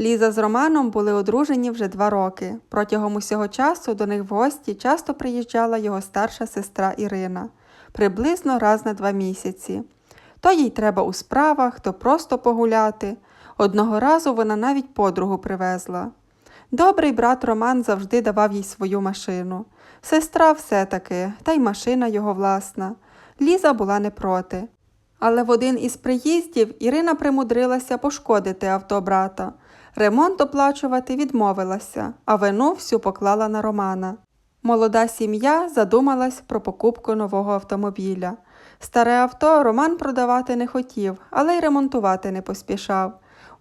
Ліза з Романом були одружені вже два роки. Протягом усього часу до них в гості часто приїжджала його старша сестра Ірина, приблизно раз на два місяці. То їй треба у справах, то просто погуляти. Одного разу вона навіть подругу привезла. Добрий брат Роман завжди давав їй свою машину. Сестра все-таки, та й машина його власна. Ліза була не проти. Але в один із приїздів Ірина примудрилася пошкодити авто брата. Ремонт оплачувати відмовилася, а вину всю поклала на Романа. Молода сім'я задумалась про покупку нового автомобіля. Старе авто Роман продавати не хотів, але й ремонтувати не поспішав.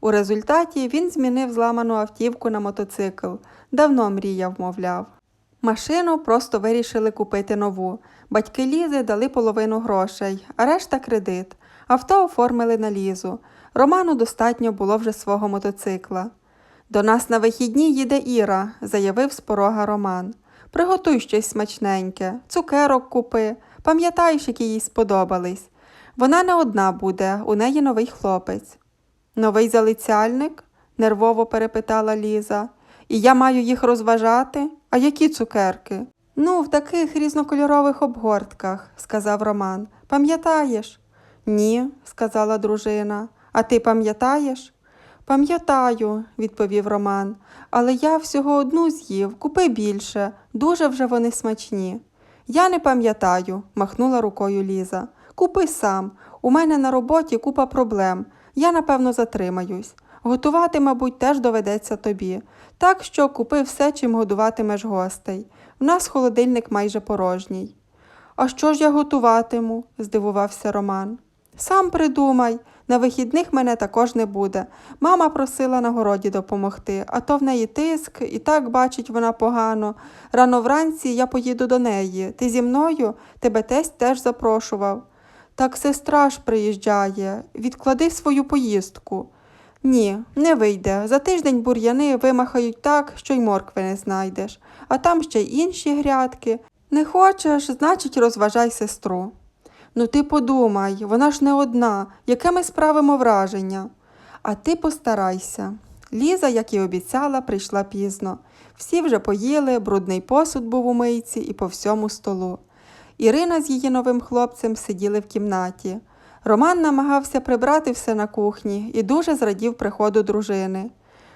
У результаті він змінив зламану автівку на мотоцикл. Давно мріяв, мовляв. Машину просто вирішили купити нову. Батьки Лізи дали половину грошей, а решта кредит. Авто оформили на Лізу. Роману достатньо було вже свого мотоцикла. До нас на вихідні їде Іра, заявив з порога Роман. Приготуй щось смачненьке, цукерок купи. Пам'ятаєш, які їй сподобались. Вона не одна буде, у неї новий хлопець. Новий залицяльник? нервово перепитала Ліза. І я маю їх розважати? А які цукерки? Ну, в таких різнокольорових обгортках, сказав Роман. Пам'ятаєш? Ні, сказала дружина. А ти пам'ятаєш? Пам'ятаю, відповів Роман, але я всього одну з'їв, купи більше, дуже вже вони смачні. Я не пам'ятаю, махнула рукою Ліза. Купи сам. У мене на роботі купа проблем. Я, напевно, затримаюсь. Готувати, мабуть, теж доведеться тобі. Так що купи все, чим годуватимеш гостей. В нас холодильник майже порожній. А що ж я готуватиму? здивувався Роман. Сам придумай. На вихідних мене також не буде. Мама просила на городі допомогти, а то в неї тиск, і так бачить вона погано. Рано вранці я поїду до неї. Ти зі мною тебе тесть теж запрошував. Так сестра ж приїжджає. Відклади свою поїздку. Ні, не вийде. За тиждень бур'яни вимахають так, що й моркви не знайдеш, а там ще й інші грядки. Не хочеш, значить, розважай сестру. Ну ти подумай, вона ж не одна, яке ми справимо враження. А ти постарайся. Ліза, як і обіцяла, прийшла пізно. Всі вже поїли, брудний посуд був у мийці і по всьому столу. Ірина з її новим хлопцем сиділи в кімнаті. Роман намагався прибрати все на кухні і дуже зрадів приходу дружини.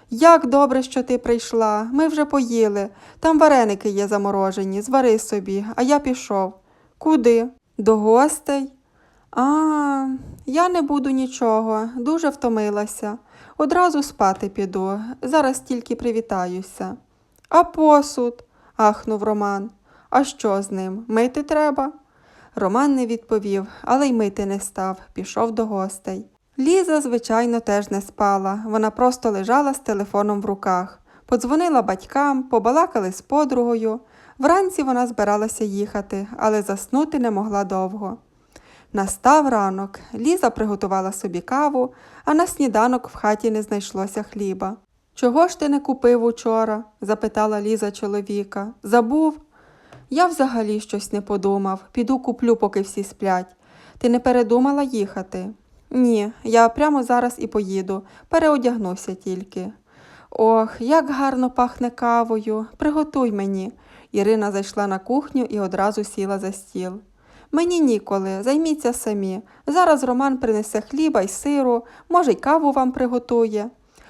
Як добре, що ти прийшла. Ми вже поїли. Там вареники є заморожені, звари собі, а я пішов. Куди? До гостей? А, я не буду нічого, дуже втомилася. Одразу спати піду, зараз тільки привітаюся. А посуд? ахнув Роман. А що з ним? Мити треба? Роман не відповів, але й мити не став, пішов до гостей. Ліза, звичайно, теж не спала. Вона просто лежала з телефоном в руках. Подзвонила батькам, побалакали з подругою. Вранці вона збиралася їхати, але заснути не могла довго. Настав ранок, Ліза приготувала собі каву, а на сніданок в хаті не знайшлося хліба. Чого ж ти не купив учора? запитала Ліза чоловіка. Забув? Я взагалі щось не подумав. Піду куплю, поки всі сплять. Ти не передумала їхати? Ні, я прямо зараз і поїду, переодягнуся тільки. Ох, як гарно пахне кавою. Приготуй мені. Ірина зайшла на кухню і одразу сіла за стіл. Мені ніколи, займіться самі. Зараз Роман принесе хліба й сиру, може, й каву вам приготує.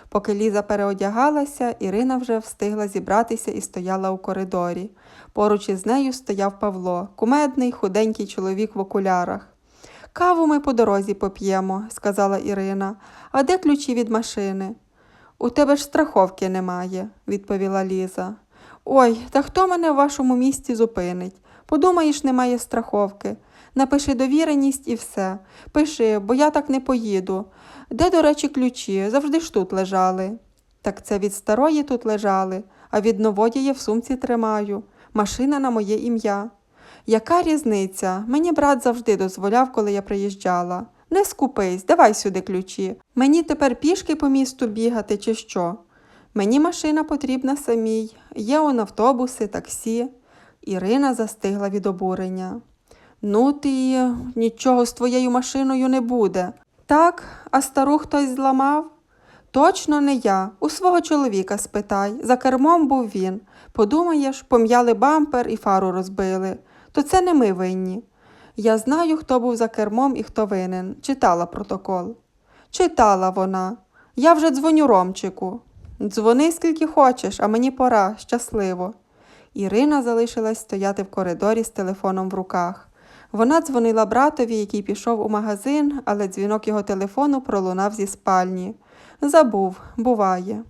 Поки Ліза переодягалася, Ірина вже встигла зібратися і стояла у коридорі. Поруч із нею стояв Павло, кумедний, худенький чоловік в окулярах. Каву ми по дорозі поп'ємо, сказала Ірина. А де ключі від машини? У тебе ж страховки немає, відповіла Ліза. Ой, та хто мене в вашому місті зупинить? Подумаєш, немає страховки. Напиши довіреність і все. Пиши, бо я так не поїду. Де, до речі, ключі? Завжди ж тут лежали. Так це від старої тут лежали, а від нової я в сумці тримаю. Машина на моє ім'я. Яка різниця? Мені брат завжди дозволяв, коли я приїжджала. Не скупись, давай сюди ключі. Мені тепер пішки по місту бігати, чи що? Мені машина потрібна самій. Є он автобуси, таксі. Ірина застигла від обурення. Ну, ти нічого з твоєю машиною не буде. Так, а стару хтось зламав? Точно не я. У свого чоловіка спитай. За кермом був він. Подумаєш, пом'яли бампер і фару розбили. То це не ми винні. Я знаю, хто був за кермом і хто винен. Читала протокол. Читала вона. Я вже дзвоню Ромчику. Дзвони скільки хочеш, а мені пора, щасливо. Ірина залишилась стояти в коридорі з телефоном в руках. Вона дзвонила братові, який пішов у магазин, але дзвінок його телефону пролунав зі спальні. Забув, буває.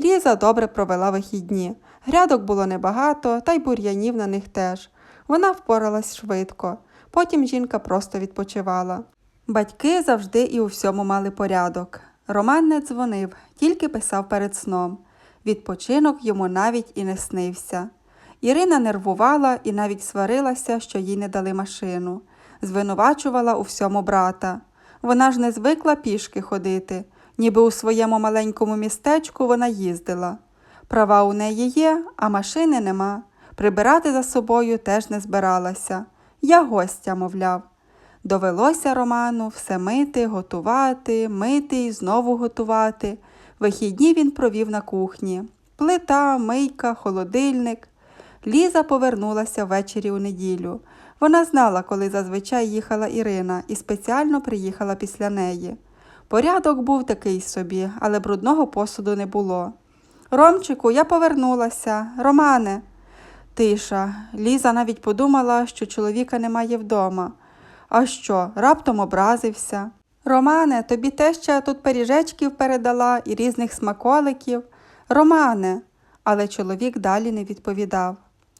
Ліза добре провела вихідні. Грядок було небагато, та й бур'янів на них теж. Вона впоралась швидко. Потім жінка просто відпочивала. Батьки завжди і у всьому мали порядок. Роман не дзвонив, тільки писав перед сном. Відпочинок йому навіть і не снився. Ірина нервувала і навіть сварилася, що їй не дали машину. Звинувачувала у всьому брата. Вона ж не звикла пішки ходити, ніби у своєму маленькому містечку вона їздила. Права у неї є, а машини нема. Прибирати за собою теж не збиралася. Я гостя, мовляв. Довелося Роману все мити, готувати, мити і знову готувати. Вихідні він провів на кухні. Плита, мийка, холодильник. Ліза повернулася ввечері у неділю. Вона знала, коли зазвичай їхала Ірина, і спеціально приїхала після неї. Порядок був такий собі, але брудного посуду не було. Ромчику, я повернулася. Романе. Тиша. Ліза навіть подумала, що чоловіка немає вдома. А що, раптом образився? Романе, тобі теща тут пиріжечків передала і різних смаколиків. Романе. Але чоловік далі не відповідав.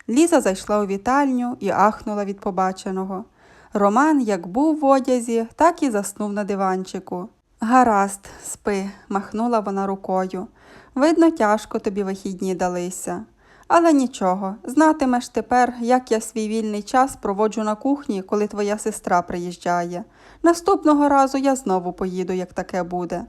Ліза зайшла у вітальню і ахнула від побаченого. Роман як був в одязі, так і заснув на диванчику. Гаразд, спи, махнула вона рукою. Видно, тяжко тобі вихідні далися. Але нічого, знатимеш тепер, як я свій вільний час проводжу на кухні, коли твоя сестра приїжджає. Наступного разу я знову поїду, як таке буде.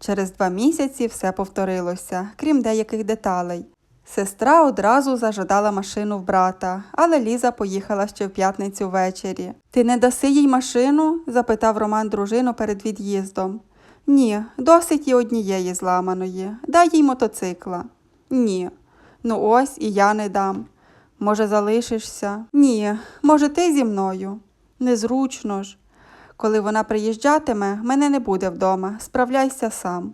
Через два місяці все повторилося, крім деяких деталей. Сестра одразу зажадала машину в брата, але Ліза поїхала ще в п'ятницю ввечері. Ти не даси їй машину? запитав Роман дружину перед від'їздом. Ні, досить і однієї зламаної. Дай їй мотоцикла. Ні. Ну ось і я не дам. Може, залишишся? Ні, може, ти зі мною. Незручно ж. Коли вона приїжджатиме, мене не буде вдома. Справляйся сам.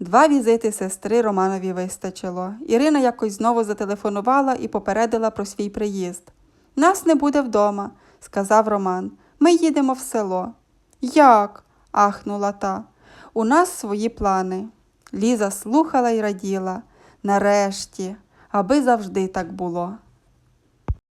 Два візити сестри Романові вистачило. Ірина якось знову зателефонувала і попередила про свій приїзд. Нас не буде вдома, сказав Роман. Ми їдемо в село. Як? ахнула та. У нас свої плани. Ліза слухала і раділа. Нарешті, аби завжди так було.